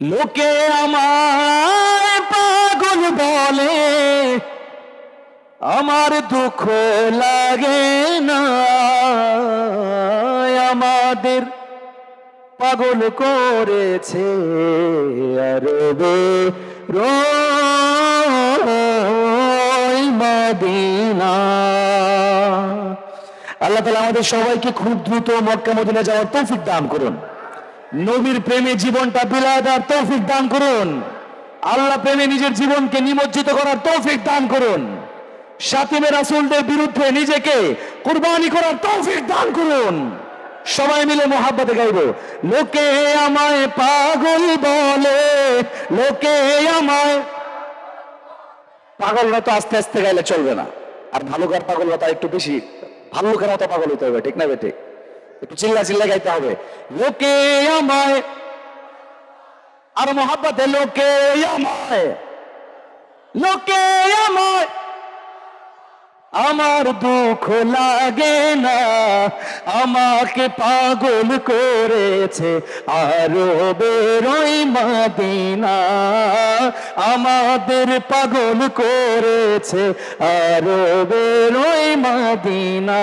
লোকে আমার পাগল বলে, আমার দুঃখ লাগে না, আমাদের পাগল করেছে আরবে মদিনা। আল্লাহ তালা আমাদের সবাইকে খুব দ্রুত মক্কা মদিনা যাওয়ার তৌফিক দান করুন। নবীর প্রেমে জীবনটা বিলায় দেওয়ার তৌফিক দান করুন। আল্লাহ প্রেমে নিজের জীবনকে নিমজ্জিত করার তৌফিক দান করুন। সাতিমে রাসুলদের বিরুদ্ধে নিজেকে কুরবানি করার তৌফিক দান করুন। সবাই মিলে মোহাব্বতে গাইব। লোকে আমায় পাগল বলে, লোকে আমায় পাগল তো আস্তে আস্তে গাইলে চলবে না। আর ভালো গান পাগল না একটু বেশি ভালো গান মতো পাগল হতে হবে, ঠিক না বেটে একটু চিল্লা চিল্লা গাইতে হবে। লোকে আমায়, আর মোহাব্বতে লোকে আমায় লোকে আমায়, আমার দুঃখ লাগে না, আমাকে পাগল করেছে আরও বেরোই মাদিনা, আমাদের পাগল করেছে আরও বেরোই মাদিনা।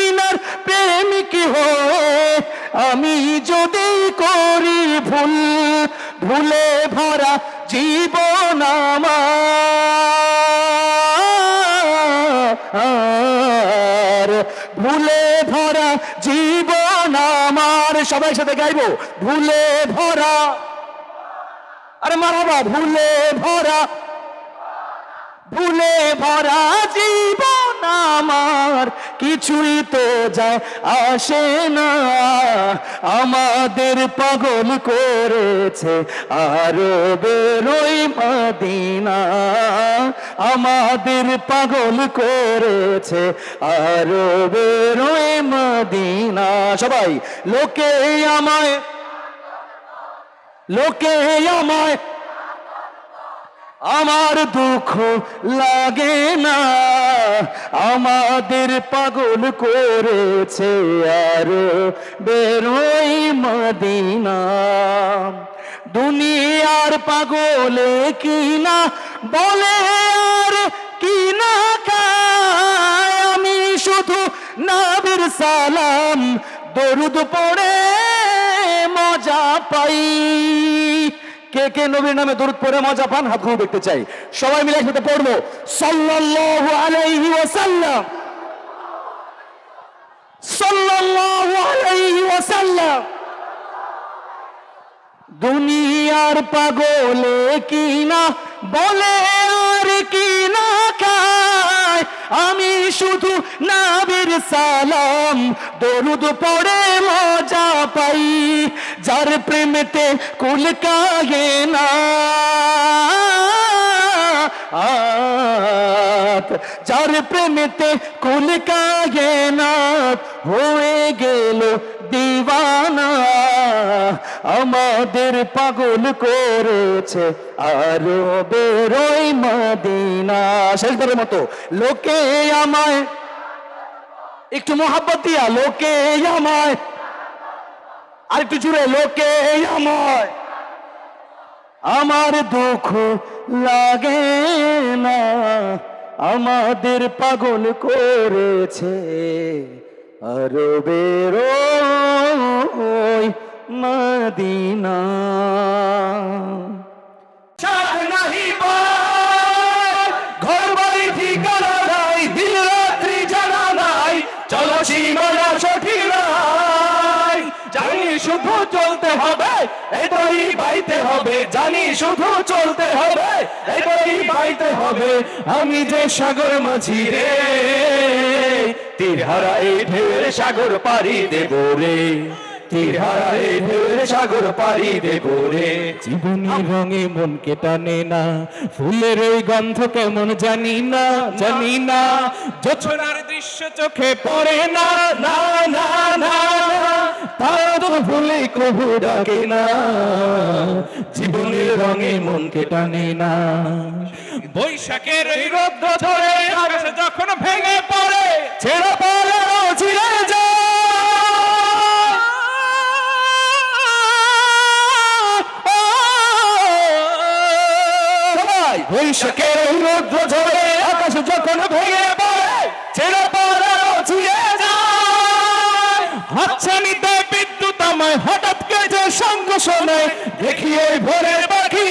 আমি যদি করি ভুল, ভুলে ভরা জীবন আমার। ভুলে ভরা জীবন আমার। সবাই সাথে গাইবো, ভুলে ভরা। আরে মারাবা ভুলে ভরা। ভুলে ভরা জীবন আমার কিছুই তো যায়, আসে না। আমাদের পাগল করেছে আরও বেরোই মদিনা। আমাদের পাগল করেছে আরও বেরোই মদিনা। সবাই, লোকে আমায় লোকে আমায় আমার দুঃখ লাগে না। আমাদের পাগল করেছে আর বেরোই মদিনা। দুনিয়ার পাগলে কিনা বলে আর কিনা আমি শুধু নাবির সালাম, দরুদ পড়ে মজা পাই। কে কে নবীর নামে দরুদ পড়ে, মজা পান হাত ঘুরে দেখতে চাই। সবাই মিলে একসাথে পড়ব। সাল্লাল্লাহু আলাইহি ওয়াসাল্লাম। সাল্লাল্লাহু আলাইহি ওয়াসাল্লাম। দুনিয়ার পাগলে কিনা, বলে আর কিনা খায়। আমি শুধু নাবির সালাম, দরুদ পড়ে মজা পাই, যার প্রেমেতে কুল কাগে না। যার প্রেমেতে কুল কাগে না। হয়ে গেল দিওয়ানা। আমাদের পাগল করেছে আরও বেরোই মদিনা। শেষবারের মতো, লোকে আমায়, একটু মোহাব্বত দিয়া, লোকে আমায় আর একটু জুড়ে, লোকে আমায়। আমার দুঃখ লাগে না, আমাদের পাগল করেছে, আরও বেরোই মদিনা। শুধু চলতে হবে, এটাই বাইতে হবে। জানি শুধু চলতে হবে, এটাই বাইতে হবে। আমি যে সাগর মাঝি রে তীর ঢেউয়ের সাগর পাড়ি দেব রে। তীর হারায় ঢেউয়ের সাগর রে। রঙে না, ফুলের ওই গন্ধ কেমন জানি না জানি না। জোছনার দৃশ্য চোখে পড়ে না না না না ভুলে কবু ডাকে না। জীবনের রঙে মনকে টানে না। বৈশাখের রোদ্র ধরে আকাশে যখন ভেঙে পড়ে, ছেড়ে পড়ে যায় ওই রৌদ্র ঝরে আকাশ যখন ভেঙে পড়ে, ছেড়ে পড়ে, ছিঁড়ে যায়। হাতছানিতে বিদ্যুৎ আমায় হঠাৎ কেজে সঙ্গ শোনে দেখি ওই ভোরের পাখি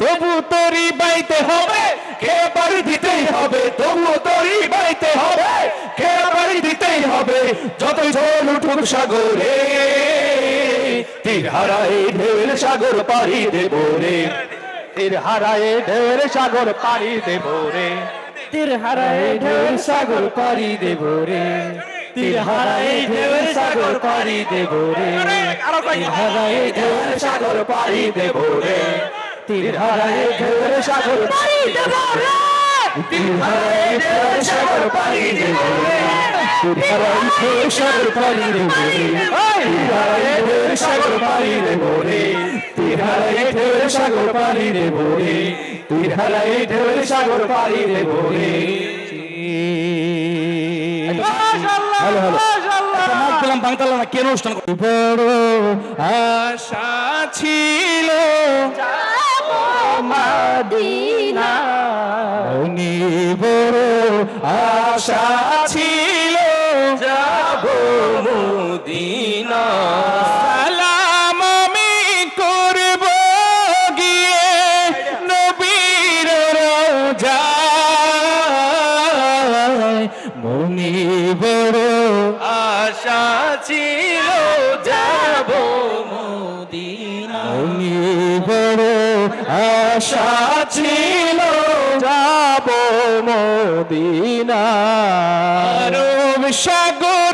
তবু তোরই বাইতে হবে, কে বাড়ি দিতেই হবে? তবু তোরই বাইতে হবে, কে বাড়ি দিতেই হবে? যতই ঝোল উঠুক সাগরে তীর হারায় ঢেউয়ের সাগর পাড়ি দেব রে। তীর হারায় ঢের সাগর পাড়ি দেব রে। তীর হারায় ঢের সাগর পাড়ি দেব রে। তীর হারায় ঢের সাগর পাড়ি দেব রে। তীর হারায় ঢের সাগর পাড়ি দেব রে। তীর হারায় ঢের সাগর পাড়ি দেব রে। সাগর পাড়ি দেব রে সাগর পাড়ি দেব রে সাগর পাড়ি দেব রে তীর ঢেউয়ের সাগর পাড়ি দেব না কেন অনুষ্ঠান বড় আশা ছিল বড় আশা ছিল, যাব মদিনা। সালাম গিয়ে নবীর আশা ছিল, যাব মদিনা। মনে বড় আশা ছিল মদিনা আরব সাগর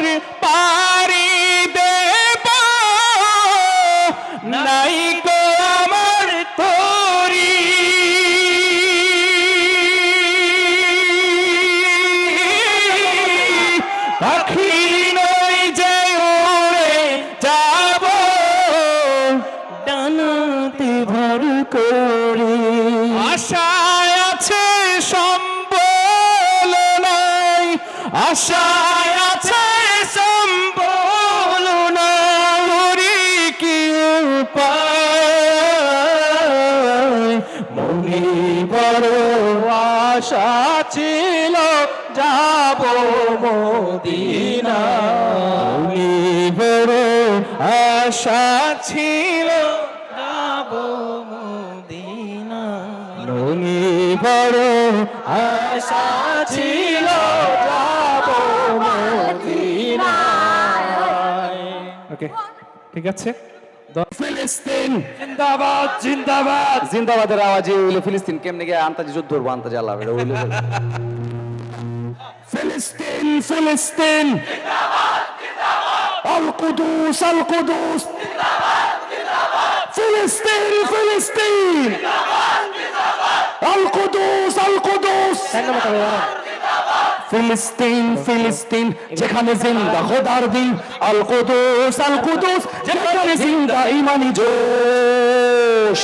যাব মদিনা। মনে বড় আশা ছিল। যাব মদিনা। মনে বড় আশা ছিল। যাব মদিনা। ওকে ঠিক আছে? ফিলিস্তিন। জিন্দাবাদ জিন্দাবাদ। জিন্দাবাদের আওয়াজে হইল ফিলিস্তিন কেমনে গিয়ে আন্তাজি যুদ্ধ করব আন্তাজি আল্লাহ ফিলিস্তিন ফিলিস্তিন ফিলিস্তিন ফিলিস্তিন আল কুদুস আল কুদুস ফিলিস্তিন ফিলিস্তিন যেখানে জিন্দা খোদার দিন। আল কুদুস আল কুদুস যেখানে জিন্দা ইমানি জোশ।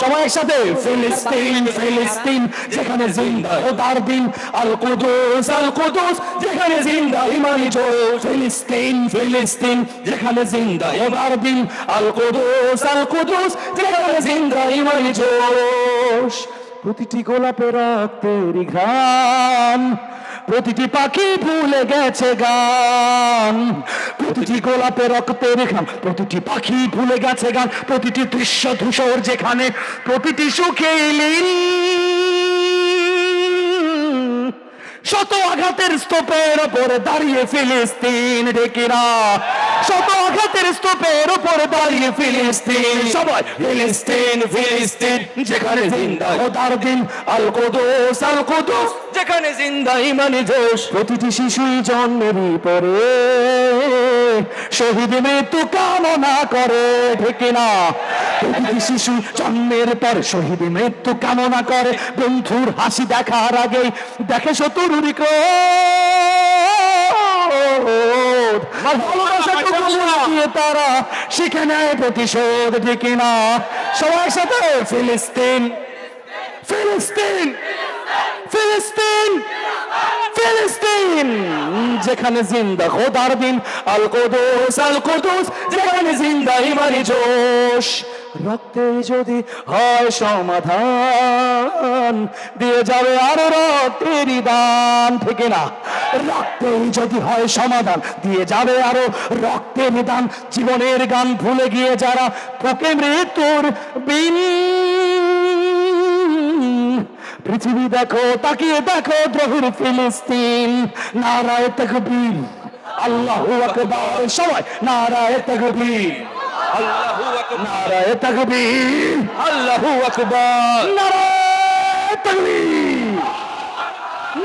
সবাই একসাথে। ফিলিস্তিন ফিলিস্তিন, যেখানে জিন্দা খোদার দিন আল কুদুস আল কুদুস যেখানে জিন্দা ইমানি জোশ ফিলিস্তিন ফিলিস্তিন, যেখানে জিন্দা খোদার দিন আল কুদুস আল কুদুস যেখানে জিন্দা ইমানি জোশ। প্রতিটি গোলাপে রক্তের ঘ্রাণ। প্রতিটি পাখি ভুলে গেছে গান। প্রতিটি গোলাপে রক্তের ঘাম প্রতিটি পাখি ভুলে গেছে গান। প্রতিটি দৃশ্য ধূসর যেখানে প্রতিটি সুখে শত আঘাতের স্তূপের ওপরে দাঁড়িয়ে ফিলিস্তিন ডেকিরা শত আঘাতের স্তূপের উপরে দাঁড়িয়ে ফিলিস্তিন সবাই ফিলিস্তিন ফিলিস্তিন যেখানে জিন্দা খোদার দিন আল কুদুস আল কুদুস যেখানে জিন্দা ইমানি জোশ। প্রতিটি শিশুই জন্মেরই পরে শহীদ মৃত্যু কামনা করে ঠিক না প্রতিটি শিশু জন্মের পর শহীদ মৃত্যু কামনা করে। বন্ধুর হাসি দেখার আগেই দেখে শত্রুর ক্রোধ দিয়ে তারা শিখে নেয় প্রতিশোধ ঠিক না সবার সাথে ফিলিস্তিন ফিলিস্তিন ফিলিস্তিন ফিলিস্তিন। যেখানে জিন্দা খোদার দিন আল কুদুস আল কুদুস যেখানে জিন্দা ইমানি জোশ। রক্তে যদি হয় সমাধান, দিয়ে যাবে আরও রক্তেরই দান ঠিক না? রক্তেই যদি হয় সমাধান, দিয়ে যাবে আরও রক্তে দান জীবনের গান ভুলে গিয়ে যারা তোকে মৃত্যুর বিন, পৃথিবী দেখো, তাকিয়ে দেখো দ্রোহীর ফিলিস্তিন। নারায় তকবীর, আল্লাহু আকবার। সবাই, নারায় তকবীর। নারায় তকবীর। আল্লাহু আকবার। নারায় তকবীর।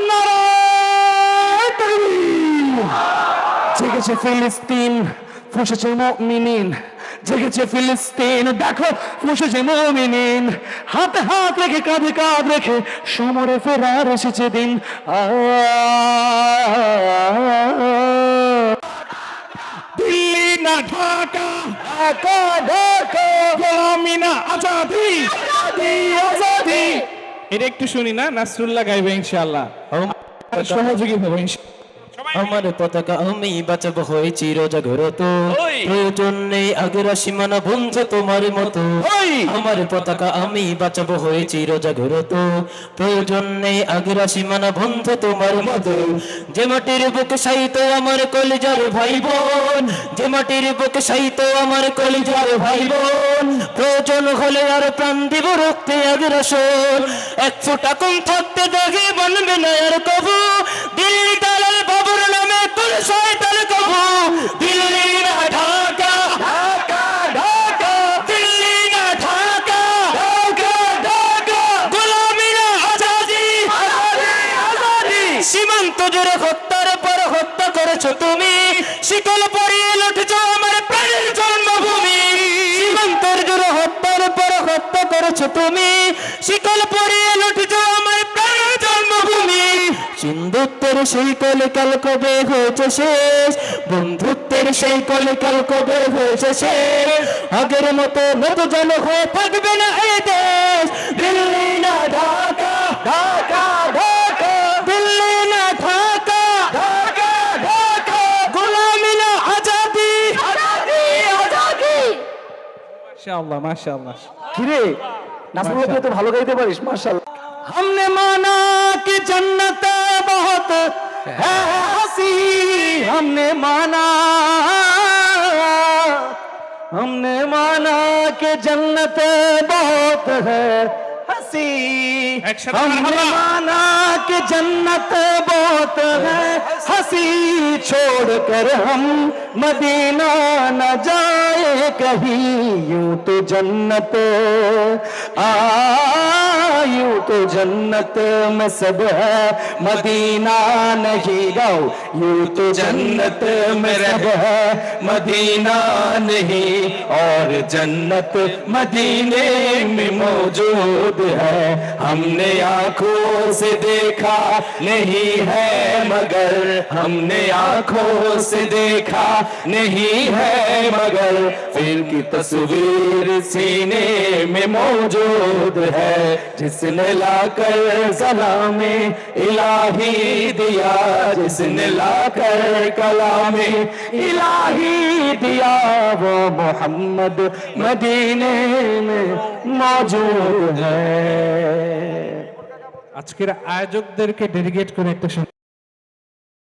নারায় তকবীর। জেগেছে ফিলিস্তিন ফুসেছে মুমিনিন। জেগেছে ফিলিস্তিন দেখো ফুসেছে মুমিনিন। হাতে হাত রেখে কাঁধে কাঁধ রেখে সমরে ফেরার এসেছে দিন। দিল্লি না ঢাকা ঢাকা ঢাকা গোলামি না আজাদি আজাদি আজাদি। এটা একটু শুনি না নাসরুল্লাহ গাইবে ইনশাআল্লাহ। সহযোগী হবে ইনশাআল্লাহ। আমার পতাকা আমি বাঁচাব হয়ে চির জাগরত! প্রয়োজন নেই আগের সীমানা বন্ধু তোমার মতো। আমার পতাকা আমি বাঁচাব হয়ে চির জাগরত প্রয়োজন নেই আগের সীমানা বন্ধু তোমার মতো। যে মাটির বুকে সাইত আমার কলিজার ভাই বোন যে মাটির বুকে সাইত আমার কলিজার ভাই বোন প্রয়োজন হলে আর প্রাণ দিব রক্তে আগের আসন এক ফোঁটা কম থাকতে দেখে বানবে না আর কবু। দিল্লি দালাল বাবুর করেছ তুমি? শিকল পরিয়ে লুটেছো আমার প্রাণের জন্মভূমি। সিন্ধুত্বের সেই কলে কাল কবে হয়েছে শেষ। বন্ধুত্বের সেই কলে কাল কবে হয়েছে শেষ। আগের মতো নত জন হয়ে থাকবে না এই দেশ। দিল্লি না ঢাকা ঢাকা ঢাকা। দিল্লি না ঢাকা ঢাকা ঢাকা। গোলামি না আজাদি আজাদি আজাদি। মাশাআল্লাহ মাশাআল্লাহ। কিরে? নাসরুল্লাহ তুই তো ভালো গাইতে পারিস মাশাআল্লাহ हमने माना कि जन्नत बहुत है हसी हमने माना हमने माना कि जन्नत बहुत है हसी हमने माना कि जन्नत बहुत है। हसी छोड़ कर हम मदीना न जाए। कहीं यूँ तो जन्नत आ यूँ तो जन्नत में सब है, मदीना नहीं गाओ यूँ तो जन्नत में सब है, मदीना नहीं, और जन्नत मदीने में मौजूद है। हमने आँखों से देखा नहीं है, मगर हमने आँखों से देखा नहीं है, मगर फिर की तस्वीर सीने में मौजूद है। जिसने लाकर सलामे इलाही दिया जिसने लाकर कलामे इलाही दिया वो मोहम्मद मदीने में मौजूद है আজকের আয়োজকদেরকে ডেডিকেট করে একটা